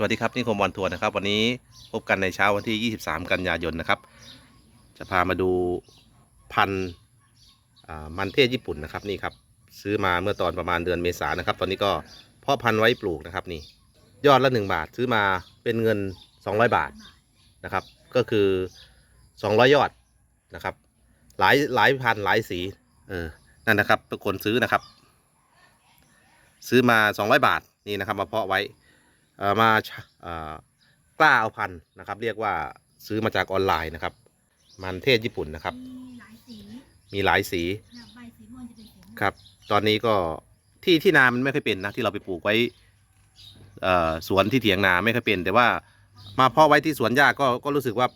สวัสดีครับนี่คมวันทัวร์นะครับ วันนี้พบกันในเช้าวันที่ 23 กันยายนนะครับ จะพามาดูพันธุ์มันเทศญี่ปุ่นนะครับนี่ครับซื้อมาเมื่อตอนประมาณเดือนเมษายนนะครับ ตอนนี้ก็เพาะพันธุ์ไว้ปลูกนะครับนี่ยอดละ 1 บาทซื้อมาเป็นเงิน 200 บาทนะครับ ก็คือ 200 ยอดนะครับ หลายหลายพันหลายสีเออนั่นนะครับเป็นคนซื้อนะครับ ซื้อมา 200 บาทนี่นะครับ มาเพาะไว้ มาชะเอ่อกล้าเอาพันธุ์นะครับ เรียกว่าซื้อมาจากออนไลน์นะครับ มันเทศญี่ปุ่นนะครับ มีหลายสีมีหลายสีเนี่ยใบสีม่วงจะเป็นสีม่วงครับ ตอนนี้ก็ที่ที่นามันไม่ค่อยเป็นนะที่เราไปปลูกไว้เอ่อสวนที่เถียงนาไม่ค่อยเป็น แต่ว่ามาเพาะไว้ที่สวนหญ้าก็ก็รู้สึกว่า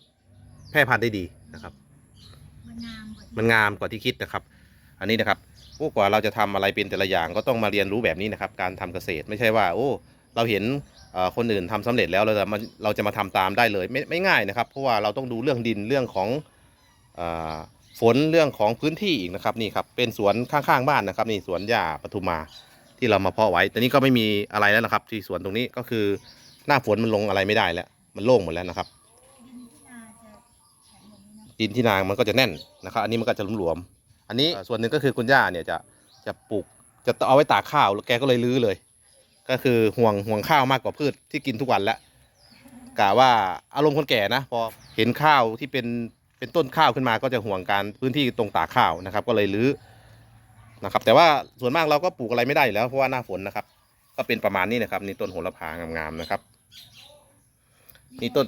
แพร่พันธุ์ได้ดีนะครับ มันงามกว่าที่มันงามกว่าที่คิดนะครับ อันนี้นะครับพวกกว่าเราจะทำอะไรเป็นแต่ละอย่างก็ต้องมาเรียนรู้แบบนี้นะครับ การทำเกษตรไม่ใช่ว่า โอ้ เราเห็นเอ่อ คนอื่นทำสำเร็จแล้วเราจะมาเราจะมาทำตามได้เลยไม่ไม่ง่ายนะครับ เพราะว่าเราต้องดูเรื่องดินเรื่องของอฝนเรื่องของพื้นที่อีกนะครับนี่ครับเป็นสวนข้างๆบ้านนะครับนี่สวนหญ้าปทุมมาที่เรามาเพาะไว้แต่นี้ก็ไม่มีอะไรแล้วนะครับ ที่สวนตรงนี้ก็คือหน้าฝนมันลงอะไรไม่ได้แล้ว มันโล่งหมดแล้วนะครับดินที่นาจะแข็งแบบนี้นะดินที่นามันก็จะแน่นนะครับ อันนี้มันก็จะหลวมๆอันนี้ส่วนหนึ่งก็คือคุณย่าเนี่ยจะจะปลูกจะเอาไว้ตากข้าวแล้วแกก็เลยรื้อเลย ก็คือห่วงห่วงข้าวมากกว่าพืชที่กินทุกวันแล้วกะว่าอารมณ์คนแก่นะพอเห็นข้าวที่เป็นเป็นต้นข้าวขึ้นมาก็จะห่วงการพื้นที่ตรงตากข้าวนะครับ ก็เลยรื้อนะครับ แต่ว่าส่วนมากเราก็ปลูกอะไรไม่ได้อยู่แล้วเพราะว่าหน้าฝนนะครับ ก็เป็นประมาณนี้นะครับนี่ต้นโหระพางามๆนะครับ นี่ต้น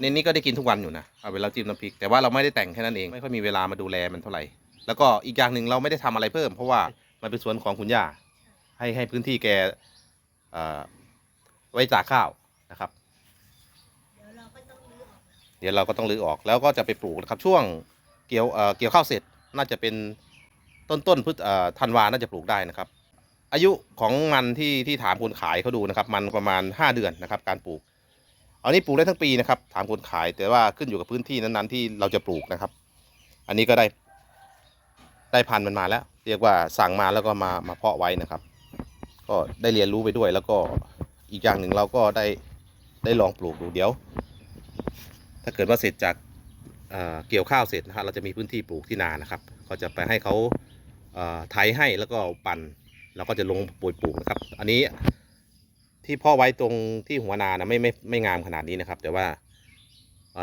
ในนี้ก็ได้กินทุกวันอยู่นะเอาไปแล้วจิ้มน้ำพริกแต่ว่าเราไม่ได้แต่งแค่นั้นเองไม่ค่อยมีเวลามาดูแลมันเท่าไหร่แล้วก็อีกอย่างหนึ่งเราไม่ได้ทำอะไรเพิ่ม เพราะว่ามันเป็นสวนของคุณย่า ให้ให้พื้นที่แกไว้ตากข้าวนะครับเดี๋ยวเราก็ต้องรื้อออกเดี๋ยวเราก็ต้องรื้อออกแล้วก็จะไปปลูกนะครับ ช่วงเกี่ยวเกี่ยวข้าวเสร็จน่าจะเป็นต้นต้นพฤษเอ่อธันวาน่าจะปลูกได้นะครับ อายุของมันที่ที่ถามคนขายเขาดูนะครับ มันประมาณ 5 เดือนนะครับ การปลูกอันนี้ปลูกได้ทั้งปีนะครับ ถามคนขายแต่ว่าขึ้นอยู่กับพื้นที่นั้นๆ ที่เราจะปลูกนะครับ อันนี้ก็ได้ได้พันธุ์มันมาแล้ว เรียกว่าสั่งมาแล้วก็มามาเพาะไว้นะครับ ก็ได้เรียนรู้ไปด้วย แล้วก็อีกอย่างหนึ่งเราก็ได้ได้ลองปลูกดูเดี๋ยว ถ้าเกิดว่าเสร็จจากเเกี่ยวข้าวเสร็จนะฮะเราจะมีพื้นที่ปลูกที่นานะครับ ก็จะไปให้เขาไถให้แล้วก็ปั่นเราก็จะลงปุ๋ยปลูกนะครับ อันนี้ที่พ่อไว้ตรงที่หัวนานะไม่ไม่ไม่งามขนาดนี้นะครับ แต่ว่า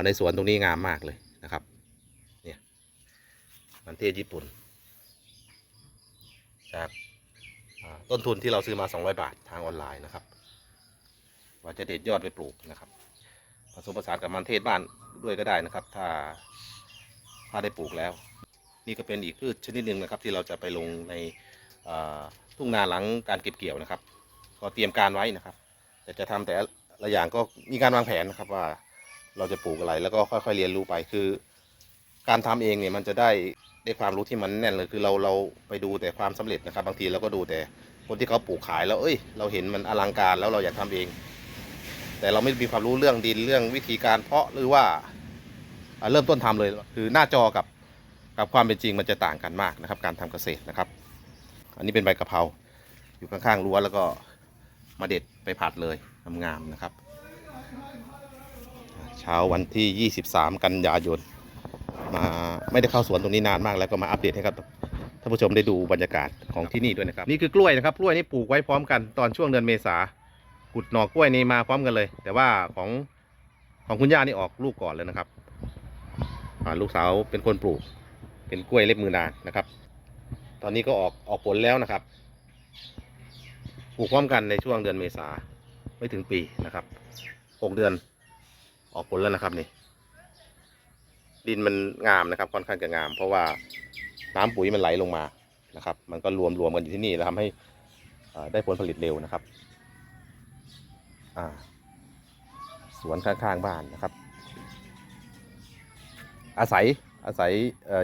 ในสวนตรงนี้งามมากเลยนะครับเนี่ยมันเทศญี่ปุ่นจากอ่า ต้นทุนที่เราซื้อมา 200 บาททางออนไลน์นะครับว่าจะเด็ดยอดไปปลูกนะครับ ผสมผสานกับมันเทศบ้านด้วยก็ได้นะครับ ถ้าถ้าได้ปลูกแล้ว นี่ก็เป็นอีกพืชชนิดหนึ่งนะครับ ที่เราจะไปลงในทุ่งนาหลังการเก็บเกี่ยวนะครับ ก็เตรียมการไว้นะครับ แต่จะทำแต่ละอย่างก็มีการวางแผนนะครับว่าเราจะปลูกอะไรแล้วก็ค่อยๆเรียนรู้ไปคือ การทำเองเนี่ยมันจะได้ ได้ความรู้ที่มันแน่นเลยคือเราเราไปดูแต่ความสำเร็จนะครับ บางทีเราก็ดูแต่คนที่เขาปลูกขายแล้วเอ้ย เราเห็นมันอลังการแล้วเราอยากทำเอง แต่เราไม่มีความรู้เรื่องดินเรื่องวิธีการเพาะหรือว่าเริ่มต้นทำเลยคือหน้าจอกับกับความเป็นจริงมันจะต่างกันมากนะครับ การทำเกษตรนะครับ อันนี้เป็นใบกะเพราอยู่ข้างๆรั้วแล้วก็มาเด็ดไปผัดเลยงามๆนะครับ เช้าวันที่ 23 กันยายน ไม่ได้เข้าสวนตรงนี้นานมากแล้วก็มาอัปเดตให้ครับท่านผู้ชมได้ดูบรรยากาศของที่นี่ด้วยนะครับ นี่คือกล้วยนะครับกล้วยนี่ปลูกไว้พร้อมกันตอนช่วงเดือนเมษาขุดหน่อกล้วยนี่มาพร้อมกันเลย แต่ว่าของของคุณย่านี่ออกลูกก่อนเลยนะครับลูกสาวเป็นคนปลูก เป็นกล้วยเล็บมือนางนะครับ ตอนนี้ก็ออกออกผลแล้วนะครับปลูกพร้อมกันในช่วงเดือนเมษาไม่ถึงปีนะครับหกเดือนออกผลแล้วนะครับนี่ ดินมันงามนะครับ ค่อนข้างจะงาม เพราะว่าน้ำปุ๋ยมันไหลลงมานะครับ มันก็รวมรวมกันอยู่ที่นี่แล้วทำให้ได้ผลผลิตเร็วนะครับสวนข้างๆบ้านนะครับ อาศัยอาศัย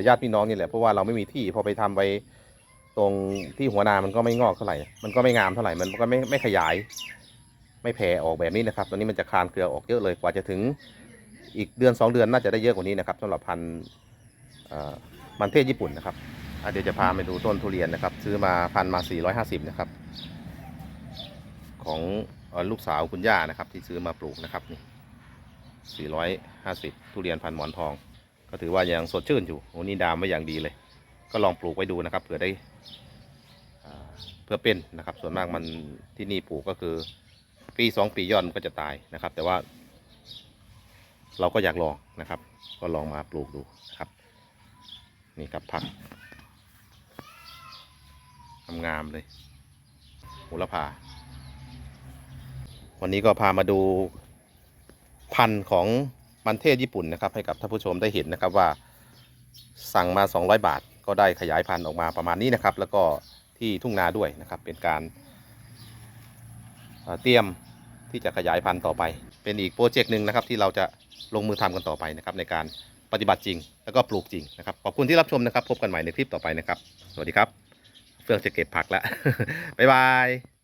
ญาติพี่น้องนี่แหละเพราะว่าเราไม่มีที่พอไปทำไปตรงที่หัวนามันก็ไม่งอกเท่าไหร่ มันก็ไม่งามเท่าไหร่ มันก็ไม่ไม่ขยาย ไม่แผ่ออกแบบนี้นะครับ ตอนนี้มันจะคลานเครือออกเยอะเลยกว่าจะถึง อีกเดือนสองเดือนน่าจะได้เยอะกว่านี้นะครับสำหรับพันธุ์มันเทศญี่ปุ่นนะครับเดี๋ยวจะพาไปดูต้นทุเรียนนะครับ ซื้อมาพันมา 450 นะครับ ของลูกสาวคุณย่านะครับ ที่ซื้อมาปลูกนะครับนี่450 ทุเรียนพันหมอนทอง ก็ถือว่ายังสดชื่นอยู่โอ้นี่ดามไว้อย่างดีเลย ก็ลองปลูกไว้ดูนะครับเผื่อได้เพื่อเป็นนะครับ ส่วนมากมันที่นี่ปลูกก็คือปีสองปียอดมันก็จะตายนะครับ แต่ว่า เราก็อยากลองนะครับ ก็ลองมาปลูกดูนะครับ นี่ครับผักงามๆเลยโหระพา วันนี้ก็พามาดูพันธุ์ของมันเทศญี่ปุ่นนะครับ ให้กับท่านผู้ชมได้เห็นนะครับว่าสั่งมา 200 บาท ก็ได้ขยายพันธุ์ออกมาประมาณนี้นะครับ แล้วก็ที่ทุ่งนาด้วยนะครับ เป็นการเอ่อเตรียมที่จะขยายพันธุ์ต่อไป เป็นอีกโปรเจกต์หนึ่งนะครับที่เราจะ ลงมือทำกันต่อไปนะครับในการปฏิบัติจริง แล้วก็ปลูกจริงนะครับขอบคุณที่รับชมนะครับ พบกันใหม่ในคลิปต่อไปนะครับ สวัสดีครับ เฟื่องจะเก็บผักแล้วบ๊ายบาย